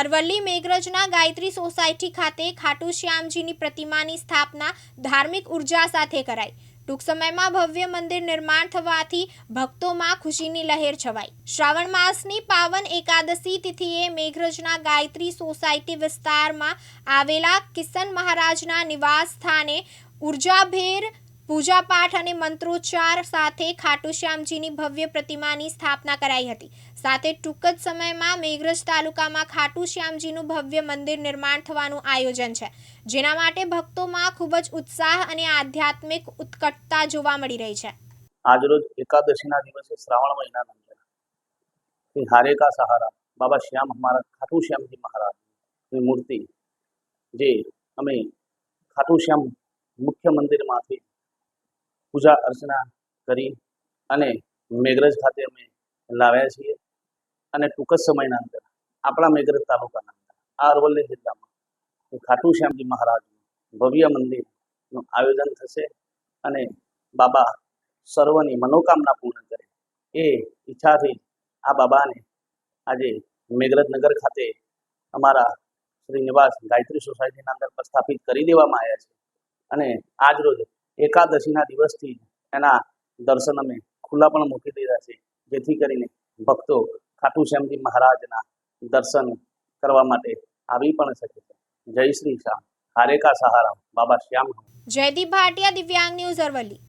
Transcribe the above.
Aravalli મેઘરજના Gayatri society ખાતે ખાટુ શ્યામજીની પ્રતિમાની સ્થાપના ધાર્મિક ઊર્જા સાથે કરાઈ. ટૂંક સમયમાં ભવ્ય મંદિર નિર્માણ થવાથી ભક્તોમાં ખુશીની લહેર છવાઈ. શ્રાવણ માસની પાવન એકાદશી તિથિએ મેઘરજના ગાયત્રી સોસાયટી વિસ્તારમાં આવેલા કિશન મહારાજના નિવાસ સ્થાને ઉર્જાભેર પૂજાપાઠ અને મંત્રોચ્ચાર સાથે ખાટુ શ્યામજીની ભવ્ય પ્રતિમાની સ્થાપના કરાઈ હતી. સાથે ટૂંક જ સમયમાં મેઘરજ તાલુકામાં ખાટુ શ્યામજીનું ભવ્ય મંદિર નિર્માણ થવાનું આયોજન છે. જેના માટે ભક્તોમાં ખૂબ જ ઉત્સાહ અને આધ્યાત્મિક ઉત્કટતા જોવા મળી રહી છે. આજરોજ એકાદશીના દિવસે શ્રાવણ મહિનાના હારે કા સહારા બાબા શ્યામ મહારાજ, ખાટુ શ્યામજી મહારાજની મૂર્તિ, જે અમે ખાટુ શ્યામ મુખ્ય મંદિરમાંથી પૂજા અર્ચના કરી અને મેઘરજ ખાતે અમે લાવ્યા છીએ. અને ટૂંક જ સમયના અંદર આપણા મેઘરજ તાલુકાના અંદર, આ અરવલ્લી જિલ્લામાં ખાટુ શ્યામજી મહારાજનું ભવ્ય મંદિરનું આયોજન થશે અને બાબા સર્વની મનોકામના પૂર્ણ કરે એ ઈચ્છાથી આ બાબાને આજે મેઘરજનગર ખાતે અમારા શ્રીનિવાસ ગાયત્રી સોસાયટીના અંદર પ્રસ્થાપિત કરી દેવામાં આવ્યા છે. અને આજ રોજ એકાદશીના દિવસથી એના દર્શન અમે ખુલ્લા પણ મૂકી દીધા છે. જેથી કરીને ભક્તો ખાટુ શ્યામજી મહારાજના દર્શન કરવા માટે આવી પણ શકે છે. જય શ્રી શ્યામ હારેકા સહારા. બાબા શ્યામ જયદીપ ભાટિયા, દિવ્યાંગ ન્યૂઝ અરવલ્લી.